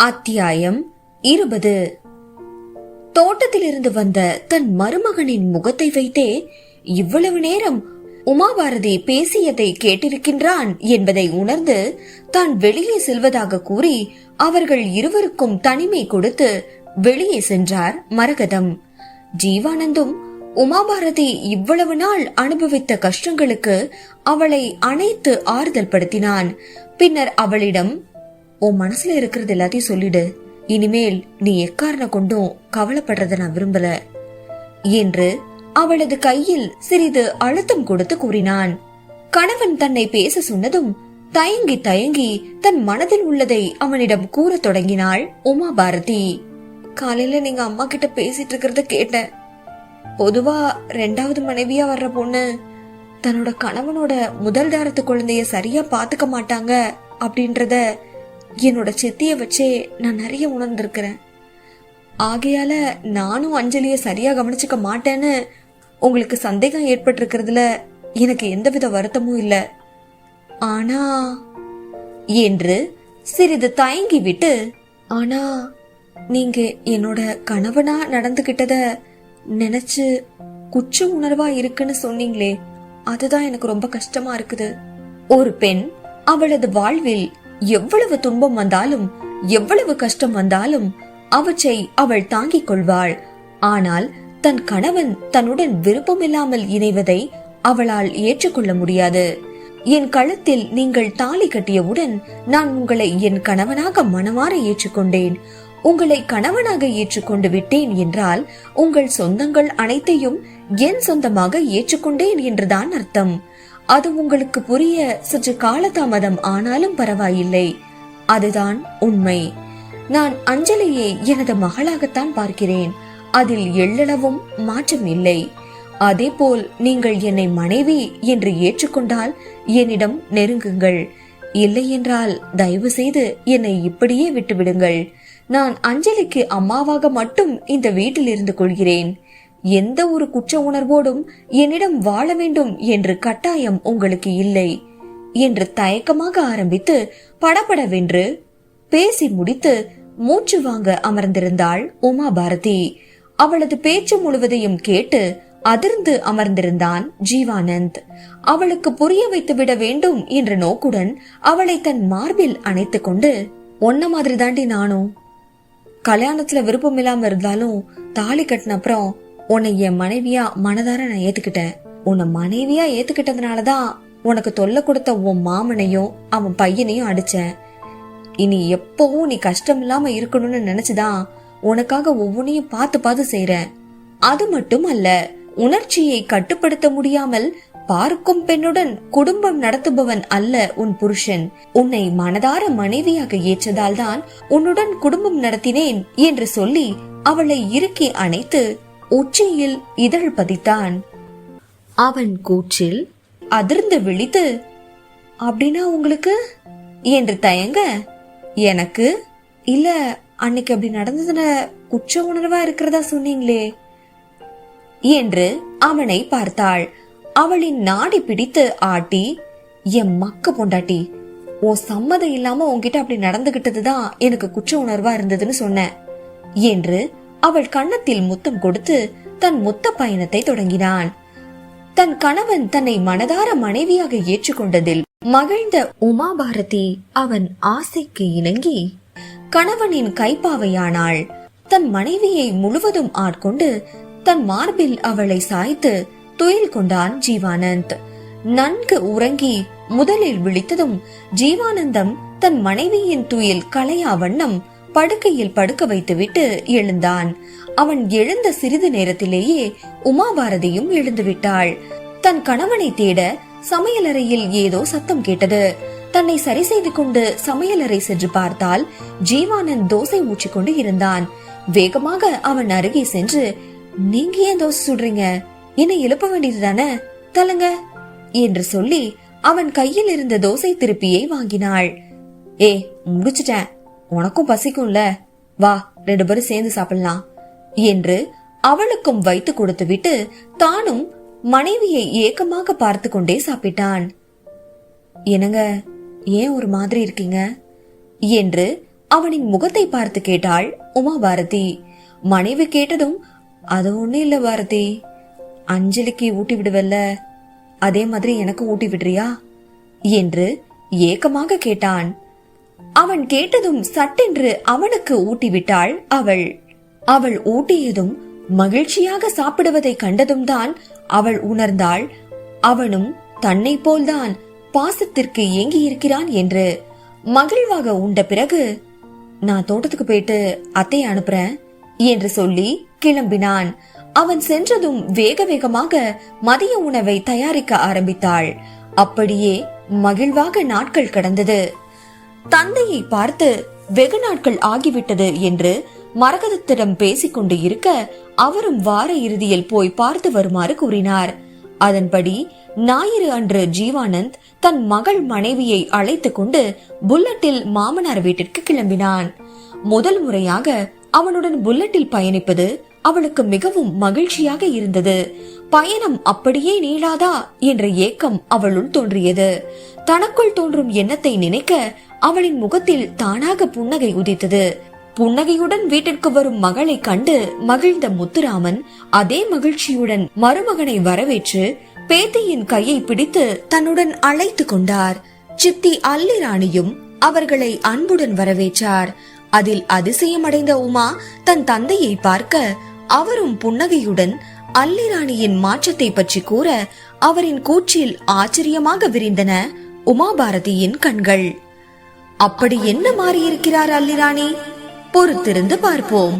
அத்தியாயம் இருபது. தோட்டத்திலிருந்து வந்த தன் மருமகனின் முகத்தை வைத்தே இவ்வளவு நேரம் உமாபாரதி பேசியதை கேட்டிருக்கின்றான் என்பதை உணர்ந்து தான் வெளியே செல்வதாக கூறி அவர்கள் இருவருக்கும் தனிமை கொடுத்து வெளியே சென்றார் மரகதம். ஜீவானந்தும் உமாபாரதி இவ்வளவு நாள் அனுபவித்த கஷ்டங்களுக்கு அவளை அணைத்து ஆறுதல் படுத்தினான் பின்னர் அவளிடம் உன் மனசுல இருக்கிறது எல்லாத்தையும் சொல்லிடு. இனிமேல் நீ எக்காரண கொண்டும் கவலைப்படுறத நான் விரும்பல. என்று அவளது கையில் சிறிது அழுத்தம் கொடுத்து கூறினான். கணவன் தன்னை பேச சொன்னதும் தயங்கி தயங்கி தன் மனதில் உள்ளதை அவனிடம் கூறத் தொடங்கினாள் உமா பாரதி காலையில நீங்க அம்மா கிட்ட பேசிட்டு இருக்கிறத கேட்டேன். பொதுவா ரெண்டாவது மனைவியா வர்ற பொண்ணு தன்னோட கணவனோட முதல் தாரத்து குழந்தைய சரியா பாத்துக்க மாட்டாங்க அப்படின்றத என்னோட சித்திய வச்சே நான் நிறைய உணர்ந்திருக்கிறேன். ஆகையால நானும் அஞ்சலிய சரியா கவனிச்சுக்க மாட்டேன்னு உங்களுக்கு சந்தேகம் ஏற்பட்டிருக்கிறதுல எனக்கு எந்தவித வருத்தமும் இல்ல. ஆனா என்று சிறிது தயங்கி விட்டு ஆனா நீங்க என்னோட கணவனா நடந்துகிட்டத நினைச்சு குற்ற உணர்வா இருக்குன்னு சொன்னீங்களே அதுதான் எனக்கு ரொம்ப கஷ்டமா இருக்குது. ஒரு பெண் அவளது வாழ்வில் எவ்வளவு துன்பம் வந்தாலும் எவ்வளவு கஷ்டம் வந்தாலும் அவற்றை அவள் தாங்கிக் கொள்வாள். ஆனால் தன் கணவன் தன்னுடன் விருப்பமில்லாமல் இணைவதை அவளால் ஏற்றுக்கொள்ள முடியாது. என் கழுத்தில் நீங்கள் தாலி கட்டியவுடன் நான் உங்களை என் கணவனாக மனமாற ஏற்றுக்கொண்டேன். உங்களை கணவனாக ஏற்றுக்கொண்டு விட்டேன் என்றால் உங்கள் சொந்தங்கள் அனைத்தையும் என் சொந்தமாக ஏற்றுக்கொண்டேன் என்றுதான் அர்த்தம். அது உங்களுக்கு புரிய சற்று காலதாமதம் ஆனாலும் பரவாயில்லை. அதுதான் உண்மை. நான் அஞ்சலியை எனது மகளாகத்தான் பார்க்கிறேன். அதில் எள்ளளவும் மாற்றம் இல்லை. அதேபோல் நீங்கள் என்னை மனைவி என்று ஏற்றுக்கொண்டால் என்னிடம் நெருங்குங்கள். இல்லை என்றால் தயவு செய்து என்னை இப்படியே விட்டுவிடுங்கள். நான் அஞ்சலிக்கு அம்மாவாக மட்டும் இந்த வீட்டில் இருந்து கொள்கிறேன். எந்த ஒரு குற்ற உணர்வோடும் என்னிடம் வாழ வேண்டும் என்று கட்டாயம் உங்களுக்கு இல்லை என்று தயக்கமாக ஆரம்பித்து படபடவென்று பேசி முடித்து மூச்சு வாங்க அமர்ந்திருந்தாள் உமா பாரதி அவளது பேச்சு முழுவதையும் கேட்டு அதிர்ந்து அமர்ந்திருந்தான் ஜீவானந்த். அவளுக்கு புரிய வைத்து விட வேண்டும் என்ற நோக்குடன் அவளை தன் மார்பில் அணைத்துக் கொண்டு ஒன்ன மாதிரி தாண்டி நானும். கல்யாணத்துல விருப்பம் இல்லாம இருந்தாலும் தாலி கட்டின அப்புறம் உன்னை என் மனைவியா மனதார நான் ஏத்துக்கிட்டேன். உன்னை மனைவியா ஏத்துக்கிட்டதுனாலதான் உனக்கு தொல்லை கொடுத்த உன் மாமனையும் அவன் பையனையும் அடிச்சேன். இனி எப்பவும் நீ கஷ்டம் இல்லாம இருக்கணும்னு நினைச்சுதான் உனக்காக ஒவ்வொன்றையும் பார்த்து பார்த்து செய்றேன். அது மட்டும் அல்ல உணர்ச்சியை கட்டுப்படுத்த முடியாமல் பார்க்கும் பெண்ணுடன் குடும்பம் நடத்துபவன் அல்ல உன் புருஷன். உன்னை மனதார மனைவியாக ஏற்றதால் தான் உன்னுடன் குடும்பம் நடத்தினேன் என்று சொல்லி அவளை இறுக்கி அணைத்து உச்சியில் இதழ் பதித்தான். அவன் கூற்றில் அதிர்ந்து விழித்து அப்படின்னா உங்களுக்கு? என்று தயங்க எனக்கு? இல்ல அன்னைக்கு அப்படி நடந்ததுல குற்ற உணர்வா இருக்கிறதா சொன்னீங்களே? என்று அவனை பார்த்தாள். அவளின் நாடி பிடித்து ஆட்டி என் மக்க பொண்டாட்டி உன் சம்மதம் இல்லாம உன்கிட்ட அப்படி நடந்துகிட்டதுதான் எனக்கு குற்ற உணர்வா இருந்ததுன்னு சொன்னேன் என்று அவள் கன்னத்தில் முத்தம் கொடுத்து தன் முத்த பயணத்தை தொடங்கினான் தன் கணவன் தன்னை மனதார மனைவியாக ஏற்றுக்கொண்டதில் மகிழ்ந்த உமாபாரதி அவன் ஆசைக்கு இணங்கி கணவனின் கைப்பாவையானாள். தன் மனைவியை முழுவதும் ஆட்கொண்டு தன் மார்பில் அவளை சாய்த்து துயில் கொண்டான் ஜீவானந்த். நன்கு உறங்கி முதலில் விழித்ததும் ஜீவானந்தம் தன் மனைவியின் துயில் களையா வண்ணம் படுக்கையில் படுக்க வைத்துவிட்டு எழுந்தான். அவன் எழுந்த சிறிது நேரத்திலேயே உமாபாரதியும் எழுந்து விட்டாள் தன் கணவனை தேட சமையலறையில் ஏதோ சத்தம் கேட்டது. தன்னை சரி செய்து கொண்டு சமையலறை சென்று பார்த்தால் ஜீவானந்த் தோசை ஊற்றிக்கொண்டு இருந்தான். வேகமாக அவன் அருகே சென்று நீங்க ஏன் தோசை சுடுறீங்க? என்னை எழுப்ப வேண்டியது தானே? தலங்க என்று சொல்லி அவன் கையில் இருந்த தோசை திருப்பியை வாங்கினாள். ஏ முடிச்சிட்டேன். உனக்கும் பசிக்கும்ல. வா ரெண்டு பேரும் சேர்ந்து சாப்பிடலாம். என்று அவளுக்கும் வைத்து கொடுத்து விட்டு தானும் மனைவியை ஏக்கமாக பார்த்து கொண்டே சாப்பிட்டான். என்னங்க ஏன் ஒரு மாதிரி இருக்கீங்க? என்று அவனின் முகத்தை பார்த்து கேட்டாள் உமா பாரதி மனைவி கேட்டதும் அது ஒண்ணு இல்ல பாரதி. அஞ்சலிக்கு ஊட்டி விடுவல்ல. அதே மாதிரி எனக்கு ஊட்டி விடுறியா? என்று ஏக்கமாக கேட்டான். அவன் கேட்டதும் சட்டென்று அவனுக்கு ஊட்டிவிட்டாள் அவள். அவள் ஊட்டியதும் மகிழ்ச்சியாக சாப்பிடுவதை கண்டதும் தான் அவள் உணர்ந்தாள். அவனும் தன்னை போல்தான் பாசத்திற்கு ஏங்கி இருக்கிறான் என்று மகிழ்வாக உண்ட பிறகு நான் தோட்டத்துக்கு போயிட்டு அத்தையை அனுப்புறேன் என்று சொல்லி கிளம்பினான். அவன் சென்றதும் வேக வேகமாக மதிய உணவை தயாரிக்க ஆரம்பித்தாள். அப்படியே மகிழ்வாக நாட்கள் கடந்தது. தந்தையை பார்த்து வெகு நாட்கள் ஆகிவிட்டது என்று மரகதத்திடம் பேசிக்கொண்டு இருக்க அவரும் வார இறுதியில் போய் பார்த்து வருமாறு கூறினார். அதன்படி ஞாயிறு அன்று ஜீவானந்த் தன் மகள் மனைவியை அழைத்து கொண்டு புல்லட்டில் மாமனார் வீட்டிற்கு கிளம்பினான். முதல் முறையாக அவனுடன் புல்லட்டில் பயணிப்பது அவளுக்கு மிகவும் மகிழ்ச்சியாக இருந்தது. பயணம் அப்படியே நீளாதா என்ற ஏக்கம் அவளுள் தோன்றியது. தனக்குள் தோன்றும் எண்ணத்தை நினைக்க அவளின் முகத்தில் தானாக புன்னகை உதித்தது. புன்னகையுடன் வீட்டிற்கு வரும் மகளை கண்டு மகிழ்ந்த முத்துராமன் அதே மகிழ்ச்சியுடன் மருமகனை வரவேற்று பேத்தியின் கையை பிடித்து தன்னுடன் அழைத்து கொண்டார். சித்தி அல்லிராணியும் அவர்களை அன்புடன் வரவேற்றார். அதில் அதிசயமடைந்த உமா தன் தந்தையை பார்க்க அவரும் புன்னகையுடன் அல்லிராணியின் மாற்றத்தை பற்றி கூற அவரின் கூற்றில் ஆச்சரியமாக விரிந்தன உமாபாரதியின் கண்கள். அப்படி என்ன மாறியிருக்கிறார் அல்லிராணி? பொறுத்திருந்து பார்ப்போம்.